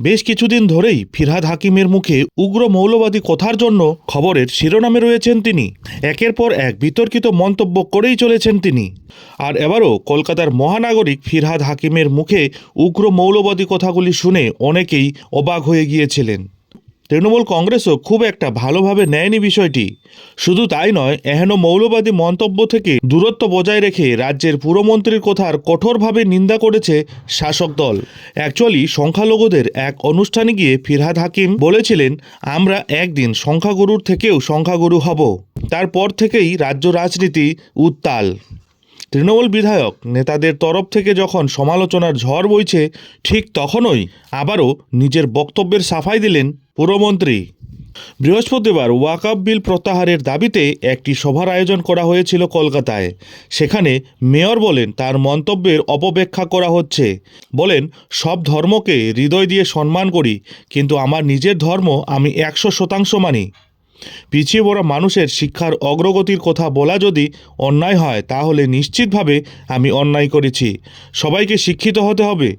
বেশ কিছুদিন ধরেই ফিরহাদ হাকিমের মুখে উগ্র মৌলবাদী কথার জন্য খবরের শিরোনামে রয়েছেন তিনি। একের পর এক বিতর্কিত মন্তব্য করেই চলেছেন তিনি। আর এবারও কলকাতার মহানাগরিক ফিরহাদ হাকিমের মুখে উগ্র মৌলবাদী কথাগুলি শুনে অনেকেই অবাক হয়ে গিয়েছিলেন। তৃণমূল কংগ্রেসও খুব একটা ভালোভাবে নেয়নি বিষয়টি। শুধু তাই নয়, এহেন মৌলবাদী মন্তব্য থেকে দূরত্ব বজায় রেখে রাজ্যের পুরমন্ত্রীর কথার কঠোরভাবে নিন্দা করেছে শাসক দল। অ্যাকচুয়ালি সংখ্যালঘুদের এক অনুষ্ঠানে গিয়ে ফিরহাদ হাকিম বলেছিলেন, আমরা একদিন সংখ্যাগুরুর থেকেও সংখ্যাগুরু হব। তারপর থেকেই রাজ্য রাজনীতি উত্তাল। তৃণমূল বিধায়ক নেতাদের তরফ থেকে যখন সমালোচনার ঝড় বইছে, ঠিক তখনই আবারও নিজের বক্তব্যের সাফাই দিলেন পুরমন্ত্রী। বৃহস্পতিবার ওয়াকাব বিল প্রত্যাহারের দাবিতে একটি সভার আয়োজন করা হয়েছিল কলকাতায়। সেখানে মেয়র বলেন, তার মন্তব্যের অপব্যাখ্যা করা হচ্ছে। বলেন, সব ধর্মকে হৃদয় দিয়ে সম্মান করি, কিন্তু আমার নিজের ধর্ম আমি একশো শতাংশ মানি। পিছিয়ে পড়া মানুষের শিক্ষার অগ্রগতির কথা বলা যদি অন্যায় হয়, তাহলে নিশ্চিতভাবে আমি অন্যায় করেছি। সবাইকে শিক্ষিত হতে হবে।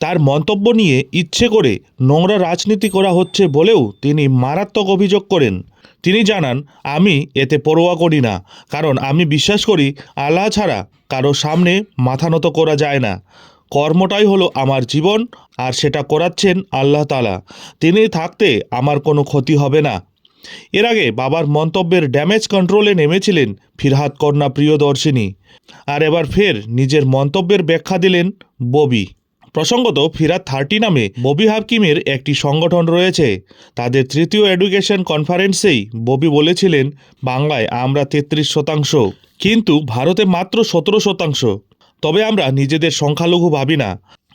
তার মন্তব্য নিয়ে ইচ্ছে করে নোংরা রাজনীতি করা হচ্ছে বলেও তিনি মারাত্মক অভিযোগ করেন। তিনি জানান, আমি এতে পরোয়া করি না, কারণ আমি বিশ্বাস করি আল্লাহ ছাড়া কারও সামনে মাথা নত করা যায় না। কর্মটাই হলো আমার জীবন, আর সেটা করাচ্ছেন আল্লাহ তালা তিনি থাকতে আমার কোনো ক্ষতি হবে না। এর আগে বাবার মন্তব্যের ড্যামেজ কন্ট্রোলে নেমেছিলেন ফিরহাদ কন্যা প্রিয়দর্শিনী। আর এবার ফের নিজের মন্তব্যের ব্যাখ্যা দিলেন ববি। প্রসঙ্গত ফিরাত থার্টি নামে ববি হাকিমের একটি সংগঠন রয়েছে। তাদের তৃতীয় এডুকেশন কনফারেন্সেই ববি বলেছিলেন, বাংলায় আমরা তেত্রিশ শতাংশ, কিন্তু ভারতে মাত্র সতেরো শতাংশ। তবে আমরা নিজেদের সংখ্যালঘু ভাবি না।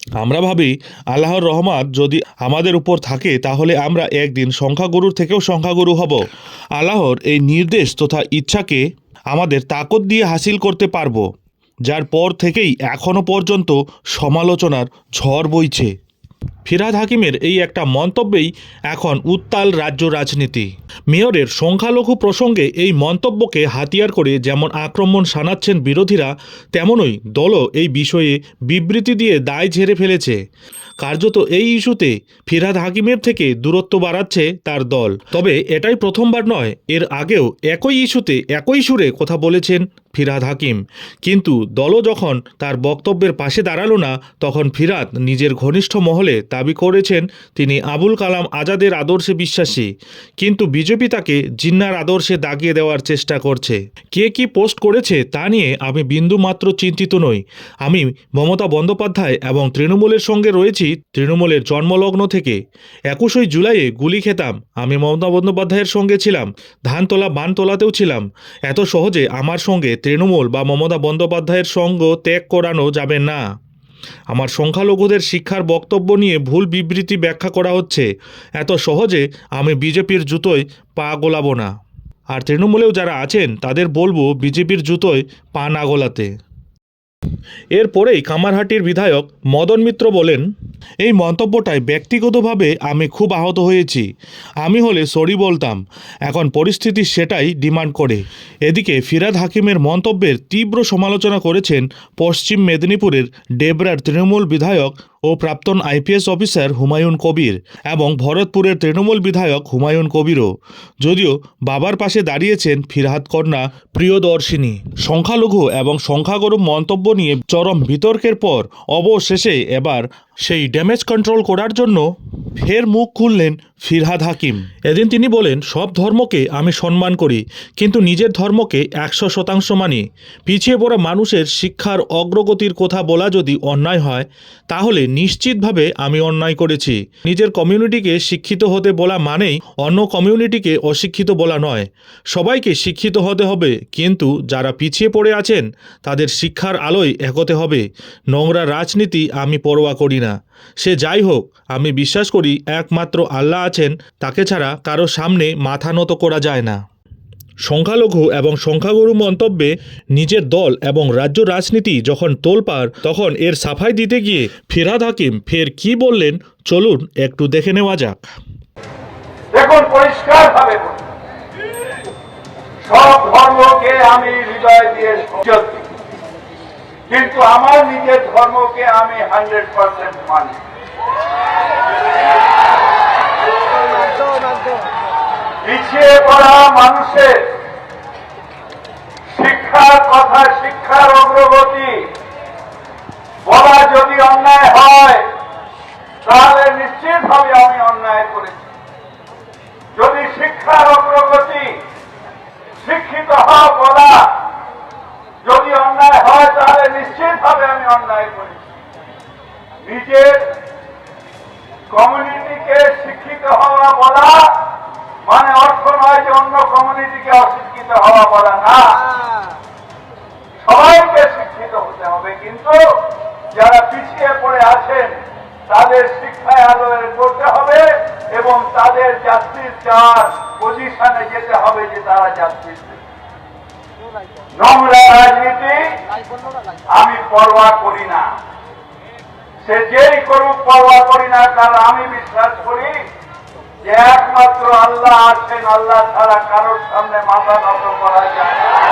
আমরা ভাবি, আল্লাহর রহমত যদি আমাদের উপর থাকে, তাহলে আমরা একদিন সংখ্যাগুরুর থেকেও সংখ্যাগুরু হব। আল্লাহর এই নির্দেশ তথা ইচ্ছাকে আমাদের তাকত দিয়ে হাসিল করতে পারব, যার পর থেকেই এখনও পর্যন্ত সমালোচনার ঝড় বইছে। ফিরাদ হাকিমের এই একটা মন্তব্যেই এখন উত্তাল রাজ্য রাজনীতি। মেয়রের সংখ্যালঘু প্রসঙ্গে এই মন্তব্যকে হাতিয়ার করে যেমন আক্রমণ সানাচ্ছেন বিরোধীরা, তেমনই দলও এই বিষয়ে বিবৃতি দিয়ে দায় ঝেড়ে ফেলেছে। কার্যত এই ইস্যুতে ফিরহাদ হাকিমের থেকে দূরত্ব বাড়াচ্ছে তার দল। তবে এটাই প্রথমবার নয়, এর আগেও একই ইস্যুতে একই সুরে কথা বলেছেন ফিরাদ হাকিম। কিন্তু দলও যখন তার বক্তব্যের পাশে দাঁড়াল না, তখন ফিরাদ নিজের ঘনিষ্ঠ মহলে দাবি করেছেন তিনি আবুল কালাম আজাদের আদর্শে বিশ্বাসী। কিন্তু বিজেপি তাকে জিন্নার আদর্শে দাগিয়ে দেওয়ার চেষ্টা করছে। কে কি পোস্ট করেছে তা নিয়ে আমি বিন্দু মাত্র চিন্তিত নই। আমি মমতা বন্দ্যোপাধ্যায় এবং তৃণমূলের সঙ্গে রয়েছি তৃণমূলের জন্মলগ্ন থেকে একুশই জুলাইয়ে গুলি খেতাম। আমি মমতা বন্দ্যোপাধ্যায়ের সঙ্গে ছিলাম, ধানতলা বানতলাতেও ছিলাম। এত সহজে আমার সঙ্গে তৃণমূল বা মমতা বন্দ্যোপাধ্যায়ের সঙ্গ ত্যাগ করানো যাবে না। আমার সংখ্যালঘুদের শিক্ষার বক্তব্য নিয়ে ভুল বিবৃতি ব্যাখ্যা করা হচ্ছে। এত সহজে আমি বিজেপির জুতোয় পা গোলাবো না। আর তৃণমূলেও যারা আছেন, তাদের বলব বিজেপির জুতোয় পা না গোলাতে। এরপরেই কামারহাটির বিধায়ক মদন মিত্র বলেন এই মন্তব্যটায় ব্যক্তিগতভাবে আমি খুব আহত হয়েছি। আমি হলে সরি বলতাম। এখন পরিস্থিতি সেটাই ডিমান্ড করে। এদিকে ফিরাদ হাকিমের মন্তব্যের তীব্র সমালোচনা করেছেন পশ্চিম মেদিনীপুরের ডেবরার তৃণমূল বিধায়ক ও প্রাক্তন আইপিএস অফিসার হুমায়ুন কবির এবং ভরতপুরের তৃণমূল বিধায়ক হুমায়ুন কবিরও। যদিও বাবার পাশে দাঁড়িয়েছেন ফিরহাদ কন্যা প্রিয়দর্শিনী। সংখ্যালঘু এবং সংখ্যাগুরু মন্তব্য নিয়ে চরম বিতর্কের পর অবশেষে এবার সেই ড্যামেজ কন্ট্রোল করার জন্য ফের মুখ খুললেন ফিরহাদ হাকিম। এদিন তিনি বলেন, সব ধর্মকে আমি সম্মান করি, কিন্তু নিজের ধর্মকে একশো শতাংশ মানি। পিছিয়ে পড়া মানুষের শিক্ষার অগ্রগতির কথা বলা যদি অন্যায় হয়, তাহলে নিশ্চিতভাবে আমি অন্যায় করেছি। নিজের কমিউনিটিকে শিক্ষিত হতে বলা মানেই অন্য কমিউনিটিকে অশিক্ষিত বলা নয়। সবাইকে শিক্ষিত হতে হবে, কিন্তু যারা পিছিয়ে পড়ে আছেন, তাদের শিক্ষার আলোয় এগোতে হবে। নোংরা রাজনীতি আমি পরোয়া করি না। সে যাই হোক, আমি বিশ্বাস করি একমাত্র আল্লাহ আছেন, তাকে ছাড়া কারও সামনে মাথা নত করা যায় না। সংখ্যালঘু এবং সংখ্যাগুরু মন্তব্যে নিজের দল এবং রাজ্য রাজনীতি যখন তোলপাড়, তখন এর সাফাই দিতে গিয়ে ফিরাদ হাকিম ফের কি বললেন, চলুন একটু দেখে নেওয়া যাক। দেখুন পরিষ্কার ভাবে সব ধর্মকে আমি হৃদয় দিয়ে কিন্তু আমার নিজের ধর্মকে আমি হান্ড্রেড পার্সেন্ট মানি। পিছিয়ে পড়া মানুষের শিক্ষার কথা, শিক্ষার অগ্রগতি বলা যদি অন্যায় হয়, তাহলে নিশ্চিতভাবে আমি অন্যায় করেছি। যদি শিক্ষার অগ্রগতি শিক্ষিত হওয়া বলা যদি অন্যায় হয়, তাহলে নিশ্চিতভাবে আমি অন্যায় করেছি। নিজের কমিউনিটিকে শিক্ষিত হওয়া বলা মানে অর্থ নয় যে অন্য কমিউনিটিকে অশিক্ষিত হওয়া বলা না। সবাইকে শিক্ষিত হতে হবে, কিন্তু যারা পিছিয়ে পড়ে আছেন, তাদের শিক্ষায় আলোয় করতে হবে এবং তাদের জাস্টিস যাওয়ার পজিশনে যেতে হবে যে তারা জাস্টিস নোংরা রাজনীতি আমি পরোয়া করি না। সে যেই করুক পরোয়া করি না, কারণ আমি বিশ্বাস করি যে একমাত্র আল্লাহ আছেন আল্লাহ ছাড়া কারোর সামনে মাথা নত করা যায়